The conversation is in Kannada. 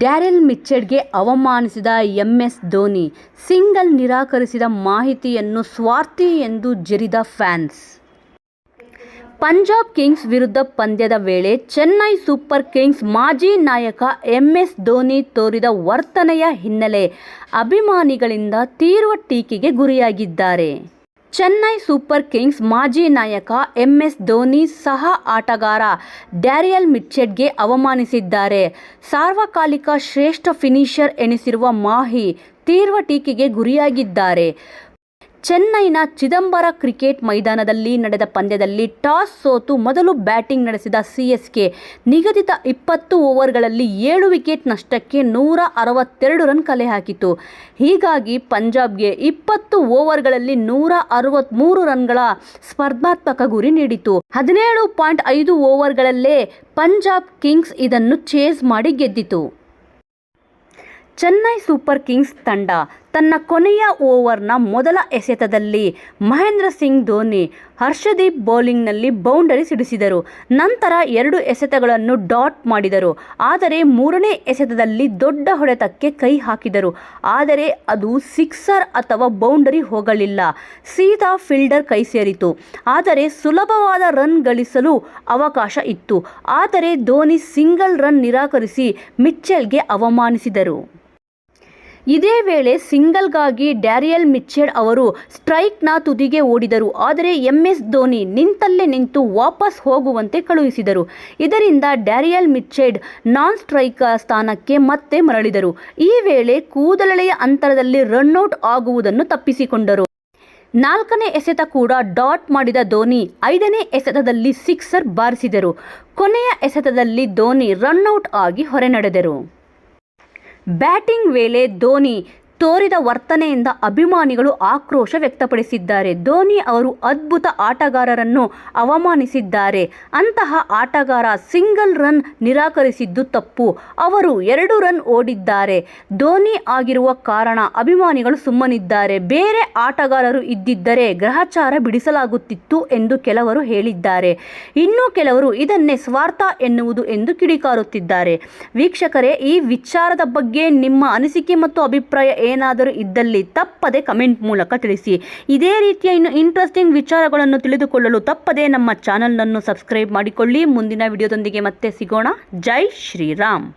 ಡ್ಯಾರೆಲ್ ಮಿಚ್ಚೆಡ್ಗೆ ಅವಮಾನಿಸಿದ ಎಂಎಸ್ ಧೋನಿ, ಸಿಂಗಲ್ ನಿರಾಕರಿಸಿದ ಮಾಹಿತಿಯನ್ನು ಸ್ವಾರ್ಥಿ ಎಂದು ಜರಿದ ಫ್ಯಾನ್ಸ್. ಪಂಜಾಬ್ ಕಿಂಗ್ಸ್ ವಿರುದ್ಧ ಪಂದ್ಯದ ವೇಳೆ ಚೆನ್ನೈ ಸೂಪರ್ ಕಿಂಗ್ಸ್ ಮಾಜಿ ನಾಯಕ ಎಂಎಸ್ ಧೋನಿ ತೋರಿದ ವರ್ತನೆಯ ಹಿನ್ನೆಲೆ ಅಭಿಮಾನಿಗಳಿಂದ ತೀವ್ರ ಟೀಕೆಗೆ ಗುರಿಯಾಗಿದ್ದಾರೆ. ಚೆನ್ನೈ ಸೂಪರ್ ಕಿಂಗ್ಸ್ ಮಾಜಿ ನಾಯಕ ಎಂಎಸ್ ಧೋನಿ ಸಹ ಆಟಗಾರ ಡ್ಯಾರಿಯಲ್ ಮಿಚ್ಚೆಡ್ಗೆ ಅವಮಾನಿಸಿದ್ದಾರೆ. ಸಾರ್ವಕಾಲಿಕ ಶ್ರೇಷ್ಠ ಫಿನಿಷರ್ ಎನಿಸಿರುವ ಮಾಹಿ ತೀವ್ರ ಟೀಕೆಗೆ ಗುರಿಯಾಗಿದ್ದಾರೆ. ಚೆನ್ನೈನ ಚಿದಂಬರ ಕ್ರಿಕೆಟ್ ಮೈದಾನದಲ್ಲಿ ನಡೆದ ಪಂದ್ಯದಲ್ಲಿ ಟಾಸ್ ಸೋತು ಮೊದಲು ಬ್ಯಾಟಿಂಗ್ ನಡೆಸಿದ ಸಿಎಸ್ಕೆ ನಿಗದಿತ ಇಪ್ಪತ್ತು ಓವರ್ಗಳಲ್ಲಿ ಏಳು ವಿಕೆಟ್ ನಷ್ಟಕ್ಕೆ ನೂರ ಅರವತ್ತೆರಡು ರನ್ ಕಲೆ ಹಾಕಿತು. ಹೀಗಾಗಿ ಪಂಜಾಬ್ಗೆ ಇಪ್ಪತ್ತು ಓವರ್ಗಳಲ್ಲಿ ನೂರ ಅರವತ್ತ್ಮೂರು ರನ್ಗಳ ಸ್ಪರ್ಧಾತ್ಮಕ ಗುರಿ ನೀಡಿತು. ಹದಿನೇಳು ಪಾಯಿಂಟ್ ಐದು ಓವರ್ಗಳಲ್ಲೇ ಪಂಜಾಬ್ ಕಿಂಗ್ಸ್ ಇದನ್ನು ಚೇಸ್ ಮಾಡಿ ಗೆದ್ದಿತು. ಚೆನ್ನೈ ಸೂಪರ್ ಕಿಂಗ್ಸ್ ತಂಡ ತನ್ನ ಕೊನೆಯ ಓವರ್ನ ಮೊದಲ ಎಸೆತದಲ್ಲಿ ಮಹೇಂದ್ರ ಸಿಂಗ್ ಧೋನಿ ಹರ್ಷದೀಪ್ ಬೌಲಿಂಗ್ನಲ್ಲಿ ಬೌಂಡರಿ ಸಿಡಿಸಿದರು. ನಂತರ ಎರಡು ಎಸೆತಗಳನ್ನು ಡಾಟ್ ಮಾಡಿದರು. ಆದರೆ ಮೂರನೇ ಎಸೆತದಲ್ಲಿ ದೊಡ್ಡ ಹೊಡೆತಕ್ಕೆ ಕೈ ಹಾಕಿದರು. ಆದರೆ ಅದು ಸಿಕ್ಸರ್ ಅಥವಾ ಬೌಂಡರಿ ಹೋಗಲಿಲ್ಲ. ಸೀದಾ ಫೀಲ್ಡರ್ ಕೈ ಸೇರಿತು. ಆದರೆ ಸುಲಭವಾದ ರನ್ ಗಳಿಸಲು ಅವಕಾಶ ಇತ್ತು. ಆದರೆ ಧೋನಿ ಸಿಂಗಲ್ ರನ್ ನಿರಾಕರಿಸಿ ಮಿಚ್ಚೆಲ್ಗೆ ಅವಮಾನಿಸಿದರು. ಇದೇ ವೇಳೆ ಸಿಂಗಲ್ಗಾಗಿ ಡ್ಯಾರಿಯಲ್ ಮಿಚ್ಚೆಡ್ ಅವರು ಸ್ಟ್ರೈಕ್ನ ತುದಿಗೆ ಓಡಿದರು. ಆದರೆ ಎಂಎಸ್ ಧೋನಿ ನಿಂತಲ್ಲೇ ನಿಂತು ವಾಪಸ್ ಹೋಗುವಂತೆ ಕಳುಹಿಸಿದರು. ಇದರಿಂದ ಡ್ಯಾರಿಯಲ್ ಮಿಚ್ಚೆಡ್ ನಾನ್ ಸ್ಟ್ರೈಕರ್ ಸ್ಥಾನಕ್ಕೆ ಮತ್ತೆ ಮರಳಿದರು. ಈ ವೇಳೆ ಕೂದಲೆಳೆಯ ಅಂತರದಲ್ಲಿ ರನ್ಔಟ್ ಆಗುವುದನ್ನು ತಪ್ಪಿಸಿಕೊಂಡರು. ನಾಲ್ಕನೇ ಎಸೆತ ಕೂಡ ಡಾಟ್ ಮಾಡಿದ ಧೋನಿ ಐದನೇ ಎಸೆತದಲ್ಲಿ ಸಿಕ್ಸರ್ ಬಾರಿಸಿದರು. ಕೊನೆಯ ಎಸೆತದಲ್ಲಿ ಧೋನಿ ರನ್ಔಟ್ ಆಗಿ ಹೊರ ನಡೆದರು. ಬ್ಯಾಟಿಂಗ್ ವೇಳೆ ಧೋನಿ ತೋರಿದ ವರ್ತನೆಯಿಂದ ಅಭಿಮಾನಿಗಳು ಆಕ್ರೋಶ ವ್ಯಕ್ತಪಡಿಸಿದ್ದಾರೆ. ಧೋನಿ ಅವರು ಅದ್ಭುತ ಆಟಗಾರರನ್ನು ಅವಮಾನಿಸಿದ್ದಾರೆ. ಅಂತಹ ಆಟಗಾರ ಸಿಂಗಲ್ ರನ್ ನಿರಾಕರಿಸಿದ್ದು ತಪ್ಪು. ಅವರು ಎರಡು ರನ್ ಓಡಿದ್ದಾರೆ. ಧೋನಿ ಆಗಿರುವ ಕಾರಣ ಅಭಿಮಾನಿಗಳು ಸುಮ್ಮನಿದ್ದಾರೆ. ಬೇರೆ ಆಟಗಾರರು ಇದ್ದಿದ್ದರೆ ಗ್ರಹಚಾರ ಬಿಡಿಸಲಾಗುತ್ತಿತ್ತು ಎಂದು ಕೆಲವರು ಹೇಳಿದ್ದಾರೆ. ಇನ್ನು ಕೆಲವರು ಇದನ್ನೇ ಸ್ವಾರ್ಥ ಎನ್ನುವುದು ಎಂದು ಕಿಡಿಕಾರುತ್ತಿದ್ದಾರೆ. ವೀಕ್ಷಕರೇ, ಈ ವಿಚಾರದ ಬಗ್ಗೆ ನಿಮ್ಮ ಅನಿಸಿಕೆ ಮತ್ತು ಅಭಿಪ್ರಾಯ ಏನಾದರೂ ಇದ್ದಲ್ಲಿ ತಪ್ಪದೆ ಕಮೆಂಟ್ ಮೂಲಕ ತಿಳಿಸಿ. ಇದೇ ರೀತಿಯ ಇನ್ನು ಇಂಟ್ರೆಸ್ಟಿಂಗ್ ವಿಚಾರಗಳನ್ನು ತಿಳಿದುಕೊಳ್ಳಲು ತಪ್ಪದೆ ನಮ್ಮ ಚಾನಲನ್ನು ಸಬ್ಸ್ಕ್ರೈಬ್ ಮಾಡಿಕೊಳ್ಳಿ. ಮುಂದಿನ ವಿಡಿಯೋದೊಂದಿಗೆ ಮತ್ತೆ ಸಿಗೋಣ. ಜೈ ಶ್ರೀರಾಮ್.